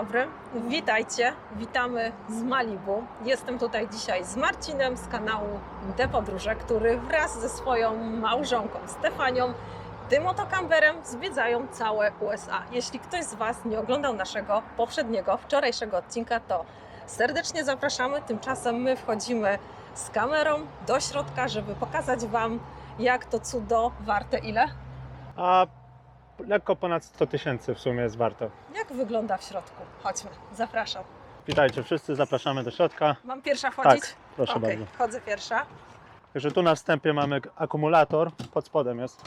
dobry, witajcie, witamy z Malibu. Jestem tutaj dzisiaj z Marcinem z kanału De Podróże, który wraz ze swoją małżonką Stefanią tym oto kamperem zwiedzają całe USA. Jeśli ktoś z Was nie oglądał naszego poprzedniego, wczorajszego odcinka, to serdecznie zapraszamy. Tymczasem my wchodzimy z kamerą do środka, żeby pokazać Wam, jak to cudo warte ile? A lekko ponad 100 tysięcy w sumie jest warto. Jak wygląda w środku? Chodźmy, zapraszam. Witajcie wszyscy, zapraszamy do środka. Mam pierwsza wchodzić? Proszę Okej, bardzo. wchodzę pierwsza. Także tu na wstępie mamy akumulator, pod spodem jest.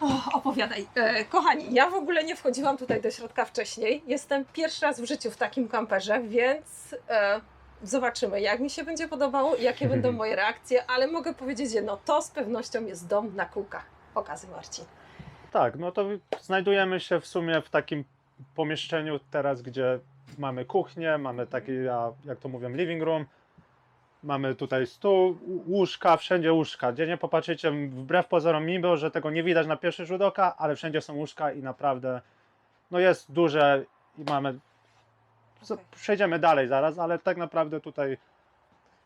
O, opowiadaj. E, kochani, ja w ogóle nie wchodziłam tutaj do środka wcześniej. Jestem pierwszy raz w życiu w takim kamperze, więc e, zobaczymy, jak mi się będzie podobało jakie będą moje reakcje, ale mogę powiedzieć jedno, to z pewnością jest dom na kółkach. Pokazy Marcin. Tak, no to znajdujemy się w sumie w takim pomieszczeniu teraz, gdzie mamy kuchnię, mamy taki, jak to mówią, living room. Mamy tutaj stół, łóżka, wszędzie łóżka. Gdzie nie popatrzycie, wbrew pozorom, mimo że tego nie widać na pierwszy rzut oka, ale wszędzie są łóżka i naprawdę no jest duże i mamy. Okej. Przejdziemy dalej zaraz, ale tak naprawdę tutaj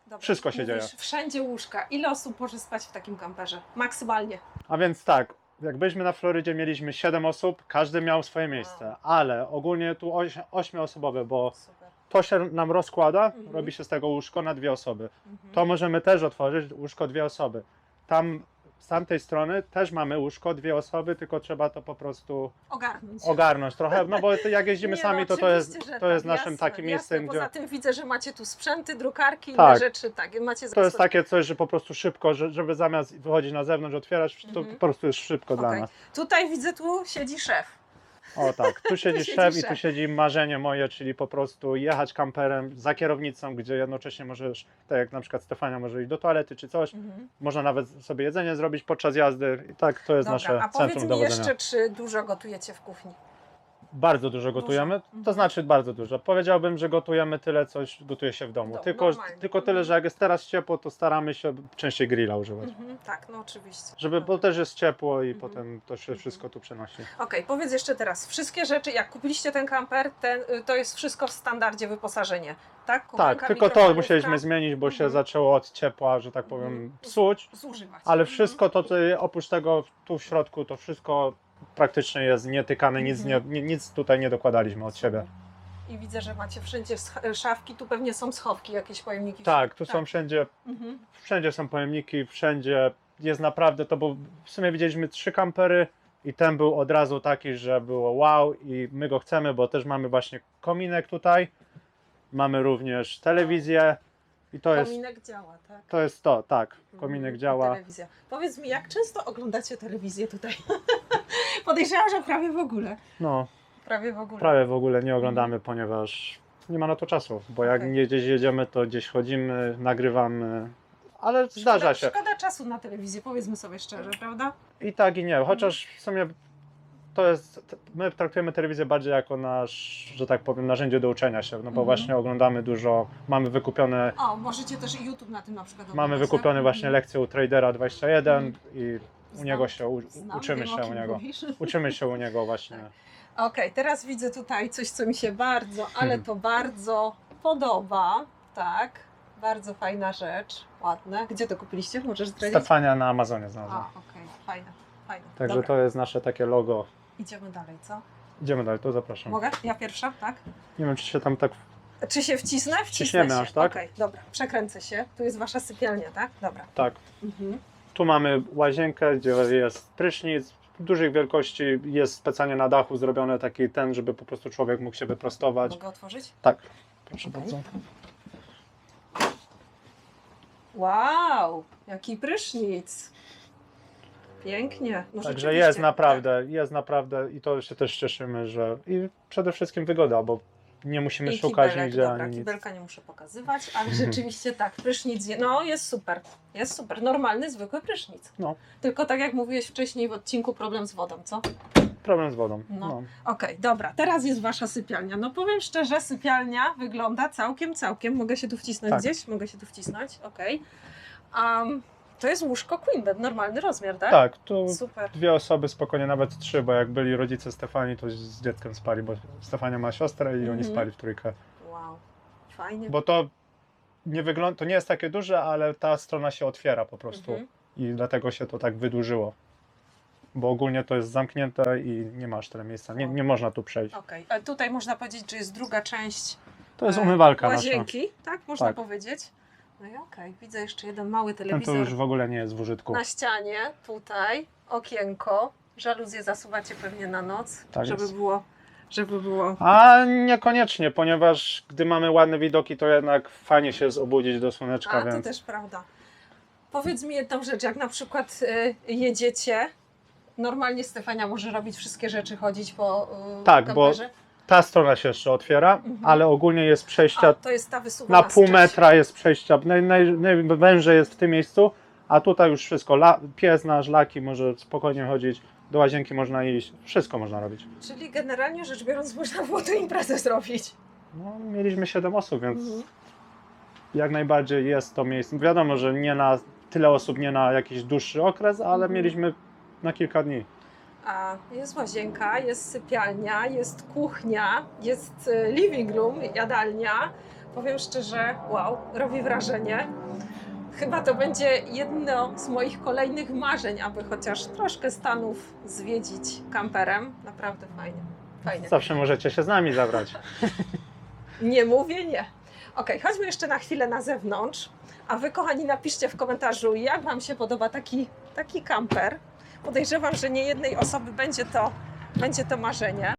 Dobra, Wszystko się dzieje. Wszędzie łóżka. Ile osób może spać w takim kamperze? Maksymalnie. A więc tak, jak byliśmy na Florydzie, mieliśmy 7 osób, każdy miał swoje miejsce, ale ogólnie tu 8-osobowe, bo Super. to się nam rozkłada, Mhm. robi się z tego łóżko na dwie osoby. Mhm. To możemy też otworzyć, łóżko dwie osoby. Tam z tamtej strony też mamy łóżko dwie osoby, tylko trzeba to po prostu Ogarnąć. ogarnąć trochę, no bo jak jeździmy Nie, sami, no to to jest, oczywiście, że to jest tak, naszym jasne, takim jasne. miejscem, Poza gdzie tym widzę, że macie tu sprzęty, drukarki, Tak. inne rzeczy, tak, macie to jest takie coś, że po prostu szybko, że, żeby zamiast wychodzić na zewnątrz, otwierać, to Mhm. po prostu jest szybko dla Okej. nas. Tutaj widzę, tu siedzi szef. O tak, tu siedzi siedzi szef i szef. tu siedzi marzenie moje, czyli po prostu jechać kamperem za kierownicą, gdzie jednocześnie możesz, tak jak na przykład Stefania może iść do toalety czy coś, można nawet sobie jedzenie zrobić podczas jazdy i tak to jest Dobra, nasze a powiedz centrum mi dowodzenia. jeszcze, czy dużo gotujecie w kuchni? Bardzo dużo gotujemy, Mhm. to znaczy bardzo dużo. Powiedziałbym, że gotujemy tyle, coś gotuje się w domu. tylko, normalnie. tylko tyle, że jak jest teraz ciepło, to staramy się częściej grilla używać. Mhm, tak, no oczywiście. Żeby, bo Dobra. też jest ciepło i Mhm. potem to się Mhm. wszystko tu przenosi. Okej, powiedz jeszcze teraz, wszystkie rzeczy, jak kupiliście ten kamper, ten, y, to jest wszystko w standardzie wyposażenie, tak? Kuchenka, Tak, tylko to mikrofalówka, musieliśmy zmienić, bo się Mhm. zaczęło od ciepła, że tak powiem, Mhm. psuć. Zużywać. Ale Mhm. wszystko to, co oprócz tego tu w środku, to wszystko praktycznie jest nietykane, nic, nie, Mhm. ni- nic tutaj nie dokładaliśmy od siebie. I widzę, że macie wszędzie sch- szafki, tu pewnie są schowki, jakieś pojemniki. Tak, tu są wszędzie, Mhm. wszędzie są pojemniki, wszędzie jest naprawdę, to był, w sumie widzieliśmy trzy kampery i ten był od razu taki, że było wow i my go chcemy, bo też mamy właśnie kominek tutaj, mamy również telewizję i to jest, Kominek działa, tak? to jest to, tak, Mhm, kominek działa. Telewizja. Powiedz mi, jak często oglądacie telewizję tutaj? Podejrzewam, że prawie w ogóle. No, Prawie w ogóle. Prawie w ogóle nie oglądamy, ponieważ nie ma na to czasu, bo jak Okej. nie gdzieś jedziemy, to gdzieś chodzimy, nagrywamy, ale Szkoda, zdarza się. Szkoda czasu na telewizję, powiedzmy sobie szczerze, prawda? I tak i nie, chociaż w sumie to jest, my traktujemy telewizję bardziej jako nasz, że tak powiem, narzędzie do uczenia się, no bo Mhm. właśnie oglądamy dużo, mamy wykupione, O, możecie też YouTube na tym na przykład mamy oglądać, wykupione tak? właśnie Mhm. lekcje u Tradera 21 Mhm. i u niego się, u, znam, uczymy wiem, się u niego, mówisz. uczymy się u niego właśnie. Okej, teraz widzę tutaj coś, co mi się bardzo, ale Mhm. to bardzo podoba. Tak, bardzo fajna rzecz, ładne. Gdzie to kupiliście? Możesz zdradzić? Stefania na Amazonie A, znalazła. okej, fajne, fajne. Także Dobra, to jest nasze takie logo. Idziemy dalej, co? Idziemy dalej, to zapraszam. Mogę? Ja pierwsza, tak? Nie wiem, czy się tam tak Czy się wcisnę? Wcisnę Wciśniemy się. aż, tak? Okej, dobra, przekręcę się. Tu jest wasza sypialnia, tak? Dobra. Tak. Mhm. Tu mamy łazienkę, gdzie jest prysznic. Dużych wielkości jest specjalnie na dachu zrobiony taki ten, żeby po prostu człowiek mógł się wyprostować. Mogę otworzyć? Tak. Proszę Okej. bardzo. Wow, jaki prysznic. Pięknie. No Także jest naprawdę, jest naprawdę i to się też cieszymy, że i przede wszystkim wygoda, bo nie musimy I szukać kibelek, nigdzie dobra, ani nic. kibelka nie muszę pokazywać, ale rzeczywiście tak, prysznic, je- no jest super, jest super, normalny, zwykły prysznic. No. Tylko tak jak mówiłeś wcześniej w odcinku, problem z wodą, co? Problem z wodą. No. No. Okej, dobra, teraz jest wasza sypialnia. No powiem szczerze, sypialnia wygląda całkiem, całkiem. Mogę się tu wcisnąć Tak. gdzieś? Mogę się tu wcisnąć, okej. Am, To jest łóżko queen bed, normalny rozmiar, tak? Tak, tu Super. dwie osoby, spokojnie nawet trzy, bo jak byli rodzice Stefanii, to z dzieckiem spali, bo Stefania ma siostrę i oni Mhm. spali w trójkę. Wow, fajnie. Bo to nie wygląda, to nie jest takie duże, ale ta strona się otwiera po prostu Mhm. i dlatego się to tak wydłużyło. Bo ogólnie to jest zamknięte i nie masz tyle miejsca, nie, nie można tu przejść. Okej, tutaj można powiedzieć, że jest druga część To jest e, umywalka nasza. łazienki, tak? Można Tak. powiedzieć. No i okej, widzę jeszcze jeden mały Ten to telewizor już w ogóle nie jest w użytku. na ścianie, tutaj, okienko. Żaluzje zasuwacie pewnie na noc, Tak żeby jest. było, żeby było... A niekoniecznie, ponieważ gdy mamy ładne widoki, to jednak fajnie się jest obudzić do słoneczka, A, to więc też prawda. Powiedz mi jedną rzecz, jak na przykład y, jedziecie, normalnie Stefania może robić wszystkie rzeczy, chodzić po y, Tak, bo kamperze? Ta strona się jeszcze otwiera, Mhm. ale ogólnie jest przejścia A, to jest ta wysuwana na pół z metra jest przejścia, naj, naj, jest w tym miejscu, a tutaj już wszystko, La, pies nasz, laki może spokojnie chodzić, do łazienki można iść, wszystko można robić. Czyli generalnie rzecz biorąc można było tu imprezę zrobić. No, mieliśmy 7 osób, więc Mhm. jak najbardziej jest to miejsce. Wiadomo, że nie na tyle osób, nie na jakiś dłuższy okres, ale Mhm. mieliśmy na kilka dni. A jest łazienka, jest sypialnia, jest kuchnia, jest y, living room, jadalnia. Powiem szczerze, wow, robi wrażenie. Chyba to będzie jedno z moich kolejnych marzeń, aby chociaż troszkę Stanów zwiedzić kamperem. Naprawdę fajnie. Fajnie. Zawsze możecie się z nami zabrać. Nie mówię nie. Okej, chodźmy jeszcze na chwilę na zewnątrz. A wy, kochani, napiszcie w komentarzu, jak Wam się podoba taki, taki kamper. Podejrzewam, że nie jednej osoby będzie to, będzie to marzenie.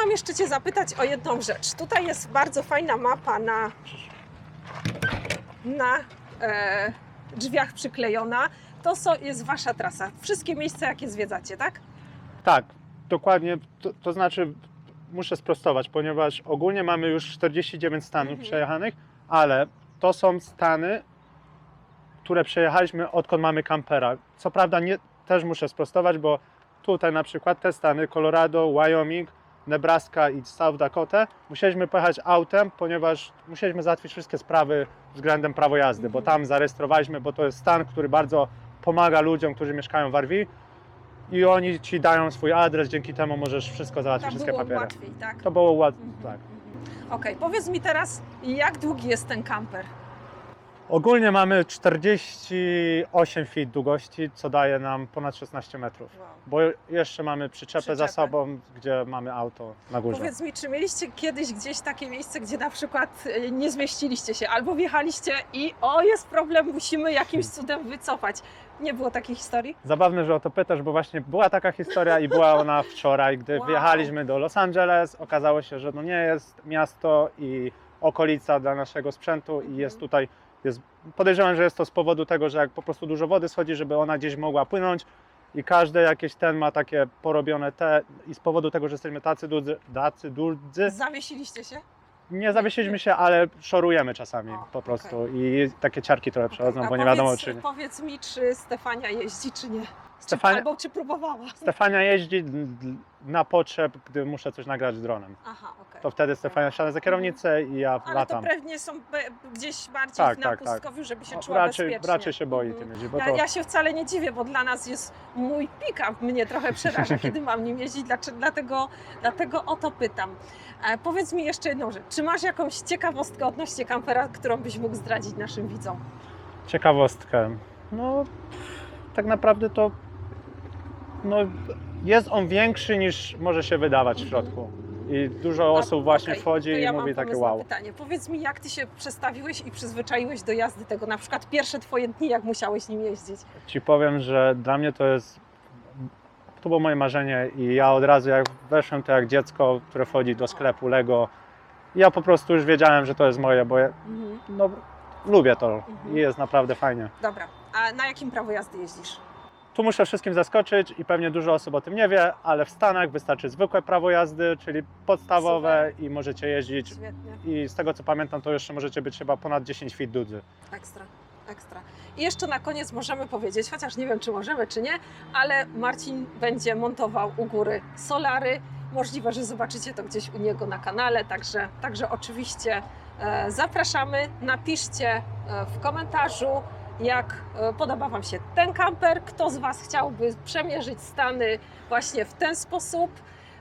Chciałam jeszcze Cię zapytać o jedną rzecz. Tutaj jest bardzo fajna mapa na, na e, drzwiach przyklejona. To so, jest Wasza trasa. Wszystkie miejsca, jakie zwiedzacie, tak? Tak, dokładnie. To, to znaczy, muszę sprostować, ponieważ ogólnie mamy już 49 stanów Mhm. przejechanych, ale to są stany, które przejechaliśmy odkąd mamy kampera. Co prawda, nie, też muszę sprostować, bo tutaj na przykład te stany Colorado, Wyoming, Nebraska i South Dakota musieliśmy pojechać autem, ponieważ musieliśmy załatwić wszystkie sprawy względem prawo jazdy, bo tam zarejestrowaliśmy, bo to jest stan, który bardzo pomaga ludziom, którzy mieszkają w RV i oni ci dają swój adres, dzięki temu możesz wszystko załatwić, Tam wszystkie było papiery. łatwiej, tak? To było łatwe, Mhm, tak. Okej, powiedz mi teraz, jak długi jest ten kamper? Ogólnie mamy 48 feet długości, co daje nam ponad 16 metrów. Wow. Bo jeszcze mamy przyczepę, za Przyczepę. sobą, gdzie mamy auto na górze. Powiedz mi, czy mieliście kiedyś gdzieś takie miejsce, gdzie na przykład y, nie zmieściliście się, albo wjechaliście i o, jest problem, musimy jakimś cudem wycofać. Nie było takiej historii? Zabawne, że o to pytasz, bo właśnie była taka historia i była ona wczoraj, gdy Wow. wjechaliśmy do Los Angeles. Okazało się, że no nie jest miasto i okolica dla naszego sprzętu i jest Mhm. tutaj, jest, podejrzewam, że jest to z powodu tego, że jak po prostu dużo wody schodzi, żeby ona gdzieś mogła płynąć i każde jakieś ten ma takie porobione te i z powodu tego, że jesteśmy tacy dudzy, tacy dudzy Zawiesiliście się? nie zawiesiliśmy się, ale szorujemy czasami O, po prostu i takie ciarki trochę przechodzą, a bo nie wiadomo powiedz, czy nie. Powiedz mi, czy Stefania jeździ, czy nie? Stefania- albo czy próbowała? Stefania jeździ na potrzeb, gdy muszę coś nagrać dronem. Aha, okej. To wtedy Stefania wsiada za kierownicę i ja Ale to latam. pewnie są be, gdzieś bardziej Tak, na tak, tak. pustkowiu, żeby się czuła raczej, bezpiecznie. raczej się boi Mhm. tym jeździć, bo Ja, to ja się wcale nie dziwię, bo dla nas jest mój pick-up mnie trochę przeraża, kiedy mam nim jeździć, dlaczego, dlatego, dlatego o to pytam. E, powiedz mi jeszcze jedną rzecz. Czy masz jakąś ciekawostkę odnośnie kampera, którą byś mógł zdradzić naszym widzom? ciekawostkę. No, tak naprawdę to no, jest on większy niż może się wydawać w środku. I dużo osób właśnie Okej, wchodzi i mówi takie wow. pytanie. Powiedz mi, jak ty się przestawiłeś i przyzwyczaiłeś do jazdy tego, na przykład pierwsze twoje dni, jak musiałeś nim jeździć? Ci powiem, że dla mnie to jest. To było moje marzenie i ja od razu jak weszłem to jak dziecko, które wchodzi do sklepu Lego, ja po prostu już wiedziałem, że to jest moje, bo ja, Mhm. no, lubię to Mhm. i jest naprawdę fajnie. Dobra, a na jakim prawo jazdy jeździsz? Tu muszę wszystkim zaskoczyć i pewnie dużo osób o tym nie wie, ale w Stanach wystarczy zwykłe prawo jazdy, czyli podstawowe i możecie jeździć. Świetnie, I z tego co pamiętam, to jeszcze możecie być chyba ponad 10 feet dudzy. ekstra, ekstra. I jeszcze na koniec możemy powiedzieć, chociaż nie wiem, czy możemy, czy nie, ale Marcin będzie montował u góry solary. Możliwe, że zobaczycie to gdzieś u niego na kanale, także, także oczywiście e, zapraszamy. Napiszcie e, w komentarzu, jak e, podoba Wam się ten kamper, kto z Was chciałby przemierzyć Stany właśnie w ten sposób.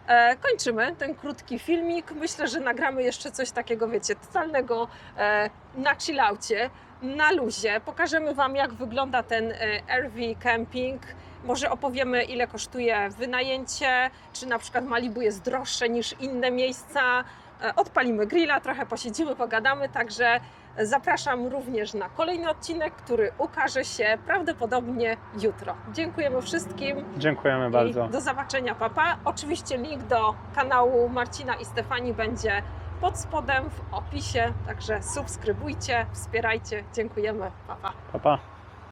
E, kończymy ten krótki filmik. Myślę, że nagramy jeszcze coś takiego, wiecie, totalnego e, na chillaucie, na luzie. Pokażemy Wam, jak wygląda ten RV camping. Może opowiemy, ile kosztuje wynajęcie, czy na przykład Malibu jest droższe niż inne miejsca. E, Odpalimy grilla, trochę posiedzimy, pogadamy, także zapraszam również na kolejny odcinek, który ukaże się prawdopodobnie jutro. Dziękujemy wszystkim. Dziękujemy bardzo. Do zobaczenia, papa. Oczywiście link do kanału Marcina i Stefani będzie pod spodem w opisie, także subskrybujcie, wspierajcie. Dziękujemy, papa. Pa, pa.